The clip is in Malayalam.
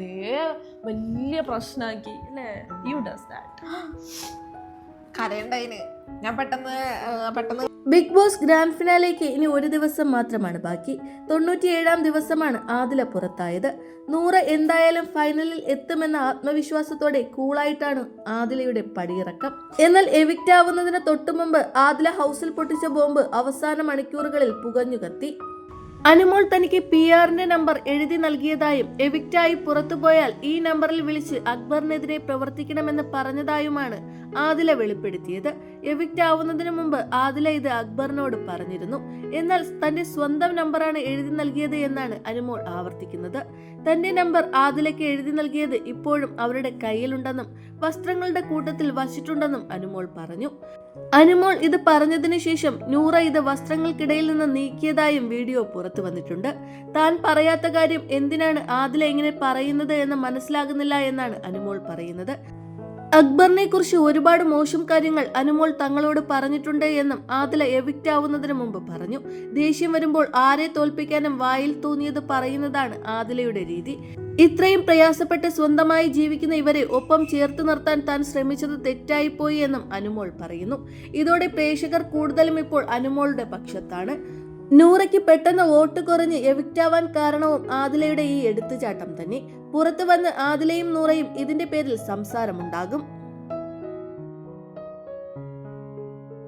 വെറുതെ വലിയ പ്രശ്നമാക്കി അല്ലേ? യു ഡസ് ദാറ്റ് കരയണ്ടതിന് ഞാൻ പെട്ടെന്ന് പെട്ടെന്ന് ബിഗ് ബോസ് ഗ്രാൻഡ് ഫിനാലേക്ക് ഇനി ഒരു ദിവസം മാത്രമാണ് ബാക്കി. തൊണ്ണൂറ്റിയേഴാം ദിവസമാണ് ആദില പുറത്തായത്. നൂറ് എന്തായാലും ഫൈനലിൽ എത്തുമെന്ന ആത്മവിശ്വാസത്തോടെ കൂളായിട്ടാണ് ആദിലയുടെ പടിയിറക്കം. എന്നാൽ എവിക്റ്റ് ആവുന്നതിന് തൊട്ടു മുമ്പ് ആദില ഹൗസിൽ പൊട്ടിച്ച ബോംബ് അവസാന മണിക്കൂറുകളിൽ പുകഞ്ഞു കത്തി അനുമോൾ തനിക്ക് പി ആറിന്റെ നമ്പർ എഴുതി നൽകിയതായും എവിക്റ്റായി പുറത്തുപോയാൽ ഈ നമ്പറിൽ വിളിച്ച് അക്ബറിനെതിരെ പ്രവർത്തിക്കണമെന്ന് പറഞ്ഞതായുമാണ് ആദില വെളിപ്പെടുത്തിയത്. എവിക്റ്റ് ആവുന്നതിന് മുമ്പ് ആദില ഇത് അക്ബറിനോട് പറഞ്ഞിരുന്നു. എന്നാൽ തന്റെ സ്വന്തം നമ്പറാണ് എഴുതി നൽകിയത് എന്നാണ് അനുമോൾ ആവർത്തിക്കുന്നത്. തന്റെ നമ്പർ ആദിലയ്ക്ക് എഴുതി നൽകിയത് ഇപ്പോഴും അവരുടെ കയ്യിലുണ്ടെന്നും വസ്ത്രങ്ങളുടെ കൂട്ടത്തിൽ വച്ചിട്ടുണ്ടെന്നും അനുമോൾ പറഞ്ഞു. അനുമോൾ ഇത് പറഞ്ഞതിനു ശേഷം നൂറ ഇത് വസ്ത്രങ്ങൾക്കിടയിൽ നിന്ന് നീക്കിയതായും വീഡിയോ പുറത്തു വന്നിട്ടുണ്ട്. താൻ പറയാത്ത കാര്യം എന്തിനാണ് ആദില ഇങ്ങനെ പറയുന്നത് എന്ന് മനസ്സിലാകുന്നില്ല എന്നാണ് അനുമോൾ പറയുന്നത്. അക്ബറിനെ കുറിച്ച് ഒരുപാട് മോശം കാര്യങ്ങൾ അനുമോൾ തങ്ങളോട് പറഞ്ഞിട്ടുണ്ട് എന്നും ആദില എവിക്റ്റ് ആവുന്നതിന് മുമ്പ് പറഞ്ഞു. ദേഷ്യം വരുമ്പോൾ ആരെ തോൽപ്പിക്കാനും വായിൽ തോന്നിയത് പറയുന്നതാണ് ആദിലയുടെ രീതി. ഇത്രയും പ്രയാസപ്പെട്ട് സ്വന്തമായി ജീവിക്കുന്ന ഇവരെ ഒപ്പം ചേർത്ത് നിർത്താൻ താൻ ശ്രമിച്ചത് തെറ്റായിപ്പോയി എന്നും അനുമോൾ പറയുന്നു. ഇതോടെ പ്രേക്ഷകർ കൂടുതലും ഇപ്പോൾ അനുമോളുടെ പക്ഷത്താണ്. നൂറയ്ക്ക് പെട്ടെന്ന് വോട്ട് കുറഞ്ഞ് എവിക്റ്റാവാൻ കാരണവും ആദിലയുടെ ഈ എടുത്തുചാട്ടം തന്നെ. പുറത്തു വന്ന് ആദിലയും നൂറയും ഇതിന്റെ പേരിൽ സംസാരമുണ്ടാകും.